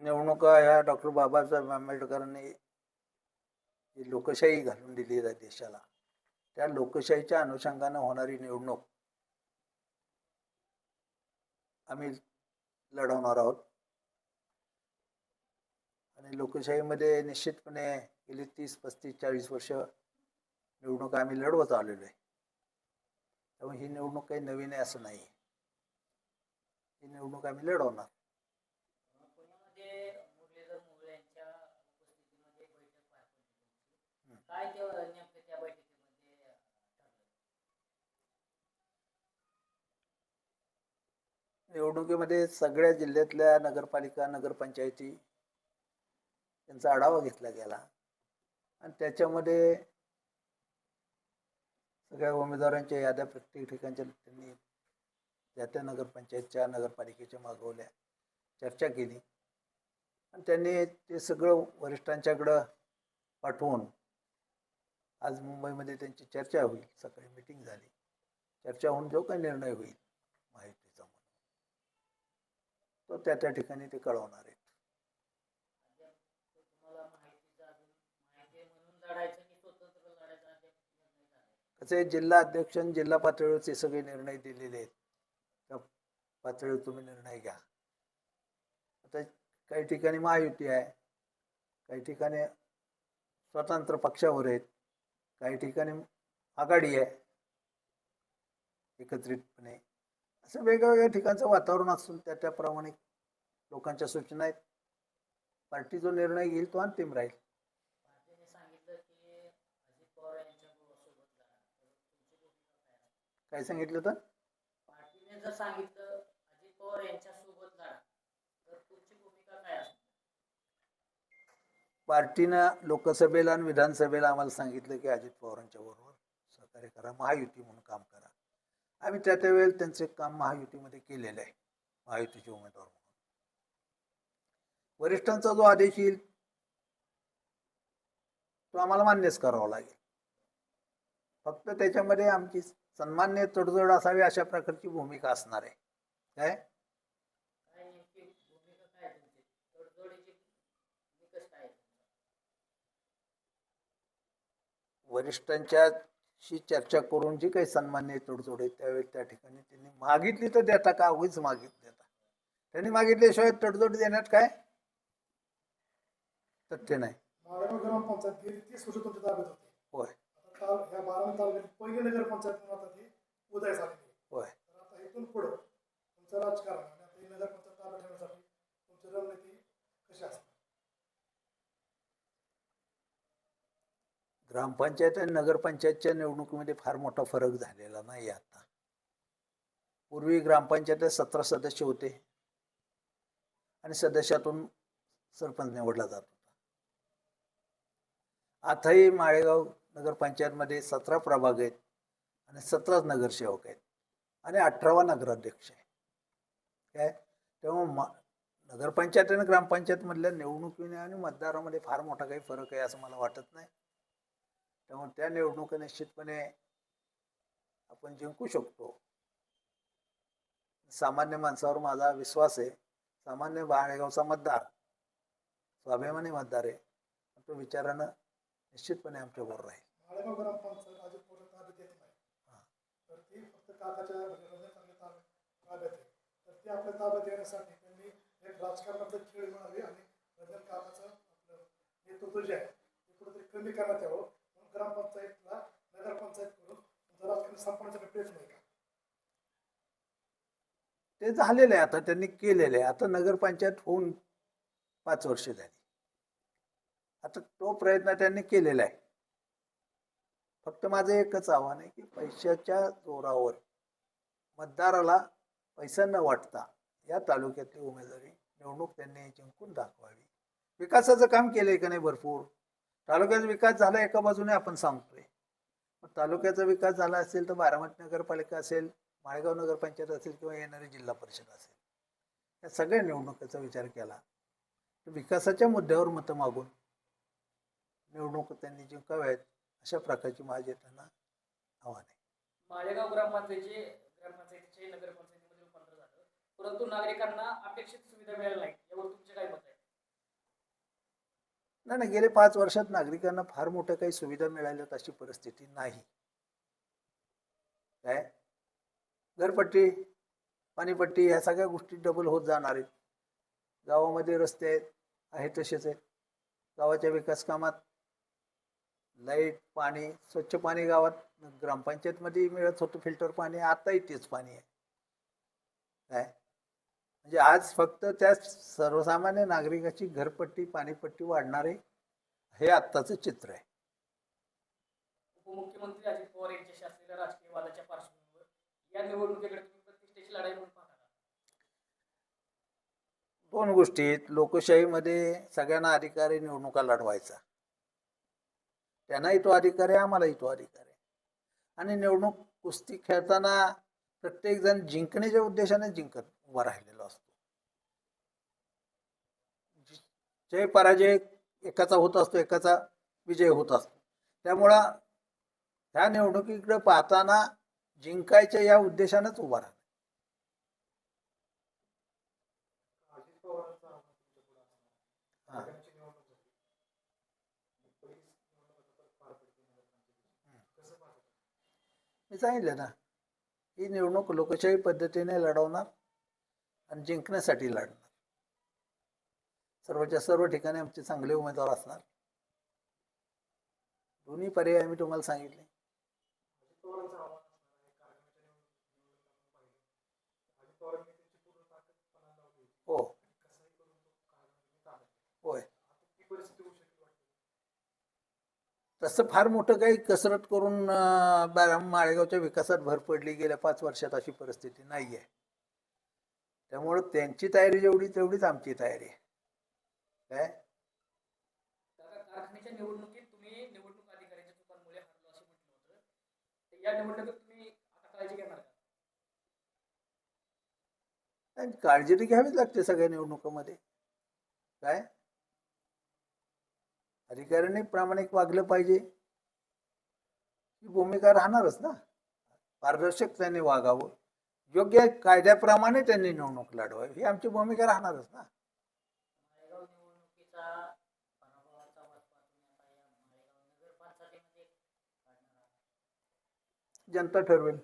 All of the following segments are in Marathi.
निवडणुका ह्या डॉक्टर बाबासाहेब आंबेडकरांनी लोकशाही घालून दिली आहे देशाला त्या लोकशाहीच्या अनुषंगानं होणारी निवडणूक आम्ही लढवणार आहोत. आणि लोकशाहीमध्ये निश्चितपणे गेली तीस पस्तीस चाळीस वर्ष निवडणूक आम्ही लढवत आलेलो आहे. त्यामुळे ही निवडणूक काही नवीन आहे असं नाही. ही निवडणूक आम्ही लढवणार. काय ते नेमकं त्या बैठकीमध्ये ठरलं निवडणुकीमध्ये सगळ्या जिल्ह्यातल्या नगरपालिका नगरपंचायती त्यांचा आढावा घेतला गेला. आणि त्याच्यामध्ये सगळ्या उमेदवारांच्या याद्या प्रत्येक ठिकाणच्या त्यांनी त्या त्या नगरपंचायतच्या नगरपालिकेच्या मागवल्या चर्चा केली. आणि त्यांनी ते सगळं वरिष्ठांच्याकडं पाठवून आज मुंबईमध्ये त्यांची चर्चा होईल. सकाळी मिटिंग झाली. चर्चा होऊन जो काही निर्णय होईल? माहितीचा म्हणून. तो त्या त्या ठिकाणी ते कळवणार आहेत. कसे जिल्हा अध्यक्ष जिल्हा पातळीवरचे सगळे निर्णय दिलेले आहेत. त्या पातळीवर तुम्ही निर्णय घ्या. आता काही ठिकाणी महायुती आहे. काही ठिकाणी स्वतंत्र पक्षावर आहेत. काही ठिकाणी आघाडी आहे. एकत्रितपणे. असं वेगवेगळ्या ठिकाणचं वातावरण असून त्या त्याप्रमाणे लोकांच्या सूचना आहेत. पार्टी जो निर्णय घेईल तो अंतिम राहील. पार्टीने सांगितलं की अजित पवार यांच्या सोबत लढा तर तुमची भूमिका काय आहे? काय सांगितलं तर पार्टीने जर सांगितलं अजित पवार यांच्या सोबत लढा तर तुमची भूमिका काय असणार पार्टीनं लोकसभेला आणि विधानसभेला आम्हाला सांगितलं की अजित पवारांच्या बरोबर सहकार्य करा महायुती म्हणून काम करा. आम्ही त्या त्यावेळेला त्यांचे काम महायुतीमध्ये केलेलं आहे महायुतीचे उमेदवार म्हणून. वरिष्ठांचा जो आदेश येईल तो आम्हाला मान्यच करावा लागेल. फक्त त्याच्यामध्ये आमची सन्मान्य तडजोड असावी अशा प्रकारची भूमिका असणार आहे. काय नेमकी भूमिका काय आहे तुमची तडजोडीची निकष काय आहे वरिष्ठांच्याशी चर्चा करून जी काही सन्मान्य तोडजोड आहे त्यावेळी त्या ठिकाणी त्यांनी मागितली तर देता का? उगीच मागित देता. त्यांनी मागितल्याशिवाय तडजोड देण्यात काय? तथ्य नाही. माळेगाव ग्रामपंचायत गेली तीस वर्ष तुमच्या ताब्यात होती होय आता ताल ह्या बारामती तालुक्यात पहिली नगरपंचायत म्हणून आता ती उदय झालेली आहे. होय तर आता इथून पुढं तुमचं राजकारण आणि आता ही नगरपंचायत ताब्यात ठेवण्यासाठी तुमची रणनीती कशी असणार ग्रामपंचायत आणि नगरपंचायतच्या निवडणुकीमध्ये फार मोठा फरक झालेला नाही आता. पूर्वी ग्रामपंचायत सतरा सदस्य होते. आणि सदस्यातून सरपंच निवडला जात होता. आताही माळेगाव नगरपंचायतमध्ये सतरा प्रभाग आहेत आणि सतराच नगरसेवक आहेत आणि अठरावा नगराध्यक्ष आहे. काय? तेव्हा मा नगरपंचायत आणि ग्रामपंचायतमधल्या निवडणुकीने आणि मतदारामध्ये फार मोठा काही फरक आहे असं मला वाटत नाही. त्यामुळे त्या निवडणुका निश्चितपणे आपण जिंकू शकतो. सामान्य माणसावर माझा विश्वास आहे. सामान्य बाळेगावचा मतदार स्वाभिमानी मतदार आहे. तो विचारानं निश्चितपणे आमच्याबरोबर राहील. माळेगाव राजकारणातलं खेळ म्हणावे आणि रंजन काकाचं नेतृत्व जे आहे ते कुठेतरी कमी करण्यात यावं. ग्रामपंचायतला नगरपंचायत करून राजकारण संपवण्याचा प्रयत्न आहे का? ते झालेलं आहे आता त्यांनी केलेलं आहे. आता नगरपंचायत होऊन पाच वर्ष झाली. आता तो प्रयत्न त्यांनी केलेला आहे. फक्त माझं एकच आव्हान आहे की पैशाच्या जोरावर मतदाराला पैसा न वाटता या तालुक्यातली उमेदवारी निवडणूक त्यांनी जिंकून दाखवावी. विकासाचं काम केलंय का नाही भरपूर? तालुक्याचा विकास झाला एका बाजूने आपण सांगतोय. तालुक्याचा विकास झाला असेल तर बारामती नगरपालिका असेल माळेगाव नगरपंचायत असेल किंवा येणारी जिल्हा परिषद असेल. या सगळ्या निवडणुकीचा विचार केला. विकासाच्या मुद्द्यावर मतं मागून निवडणूक त्यांनी जिंकाव्यात अशा प्रकारची माझी त्यांना आव्हान आहे. माळेगाव ग्रामपंचायतीचे ग्रामपंचायतीचे नगरपंचायतीमध्ये रूपांतर झालं. परंतु नागरिकांना अपेक्षित सुविधा मिळाल्या नाही यावर तुमचे काय मत आहे? नाही नाही गेले पाच वर्षात नागरिकांना फार मोठ्या काही सुविधा मिळाल्यात अशी परिस्थिती नाही. काय? घरपट्टी पाणीपट्टी ह्या सगळ्या गोष्टी डबल होत जाणार आहेत. गावामध्ये रस्ते आहेत आहे तसेच आहेत. गावाच्या विकास कामात लाइट पाणी स्वच्छ पाणी गावात ग्रामपंचायतमध्ये मिळत होतं फिल्टर पाणी आताही तेच पाणी आहे. काय? म्हणजे आज फक्त त्या सर्वसामान्य नागरिकाची घरपट्टी पाणीपट्टी वाढणार हे आत्ताचं चित्र आहे. उपमुख्यमंत्री अजित पवार यांच्याशी असलेल्या राजकीय वादाच्या पार्श्वभूमीवर या निवडणुकीकडे प्रतिष्ठेची लढाई म्हणून? दोन गोष्टी आहेत. लोकशाहीमध्ये सगळ्यांना अधिकार आहे निवडणुका लढवायचा. त्यांनाही तो अधिकार आहे आम्हालाही तो अधिकार आहे. आणि निवडणूक कुस्ती खेळताना प्रत्येक जण जिंकण्याच्या उद्देशाने जिंकत उभा राहिलेला असतो. म्हणजे जय पराजय एकाचा होत असतो एकाचा विजय होत असतो. त्यामुळं ह्या निवडणुकीकडे पाहताना जिंकायच्या या उद्देशानेच उभा राहा मी सांगितलं ना ही निवडणूक लोकशाही पद्धतीने लढवणार आणि जिंकण्यासाठी लढणार. सर्वच्या सर्व ठिकाणी आमचे चांगले उमेदवार असणार. दोन्ही पर्याय आम्ही तुम्हाला सांगितले. हो. होय. तसं फार मोठं काही कसरत करून माळेगावच्या विकासात भर पडली गेल्या पाच वर्षात अशी परिस्थिती नाही आहे त्यामुळं त्यांची तयारी जेवढी तेवढीच आमची तयारी आहे. काय? काका, कारखान्याच्या निवडणुकीत तुम्ही निवडणूक अधिकाऱ्यांच्या चुकांमुळे हरलो असे म्हटलं होतं. तर या निवडणुकीत तुम्ही आता काळजी घेणार का? आणि काळजी तर घ्यावीच लागते सगळ्या निवडणुकामध्ये. काय? अधिकाऱ्यांनी प्रामाणिक वागलं पाहिजे. ही भूमिका राहणारच ना. पारदर्शक त्यांनी वागावं. योग्य कायद्याप्रमाणे त्यांनी निवडणूक लढवावी. ही आमची भूमिका राहणारच ना. जनता ठरवेल.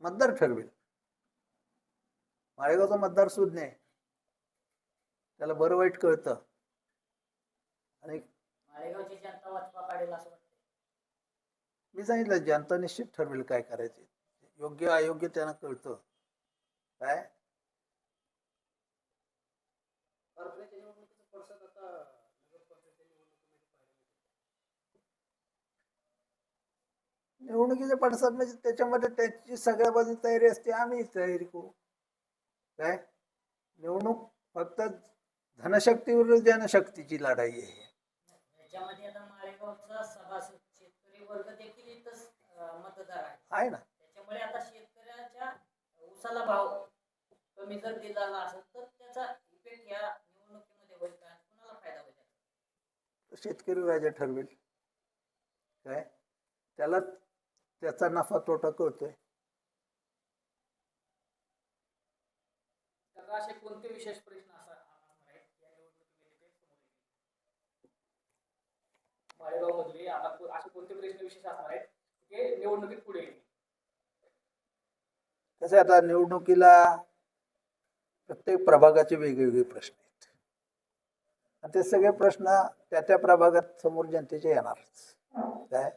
मतदार ठरवेल. माळेगावचा मतदार सुज्ञ आहे त्याला बरं वाईट कळतं. आणि माळेगावची जनता वचपा काढेल असं मी सांगितलं जनता निश्चित ठरवेल काय करायचे. योग्य अयोग्य त्यांना कळतं. काय? निवडणुकीचे पडसाद म्हणजे त्याच्यामध्ये त्याची सगळ्या बाजू तयारी असते आम्ही तयारी करू. काय? निवडणूक फक्त धनशक्तीवर जनशक्तीची लढाई आहे याच्यामध्ये आता माळेगावचा सभासद शेतकरी वर्ग देखील इथंच अं, मतदार आहे ना. त्याच्यामुळे आता शेतकऱ्याच्या उसाला भाव कमी जर दिला असेल तर त्याचा इफेक्ट या निवडणुकीमध्ये होईल का? कुणाला फायदा होईल? त्याचा? शेतकरी राजा ठरवेल. काय? त्याला त्याचा नफा तोटा कळतोय. काका असे कोणते विशेष प्रश्न असा असणार आहेत या निवडणुकीमध्ये ते समोर येतील? माळेगाव मधले आता को- असे कोणते प्रश्न विशेष असणार आहेत? ते निवडणुकीत पुढे येतील. कसं आता निवडणुकीला प्रत्येक प्रभागाचे वेगवेगळे प्रश्न आहेत. आणि ते सगळे प्रश्न त्या त्या प्रभागात समोर जनतेचे येणारच. काय?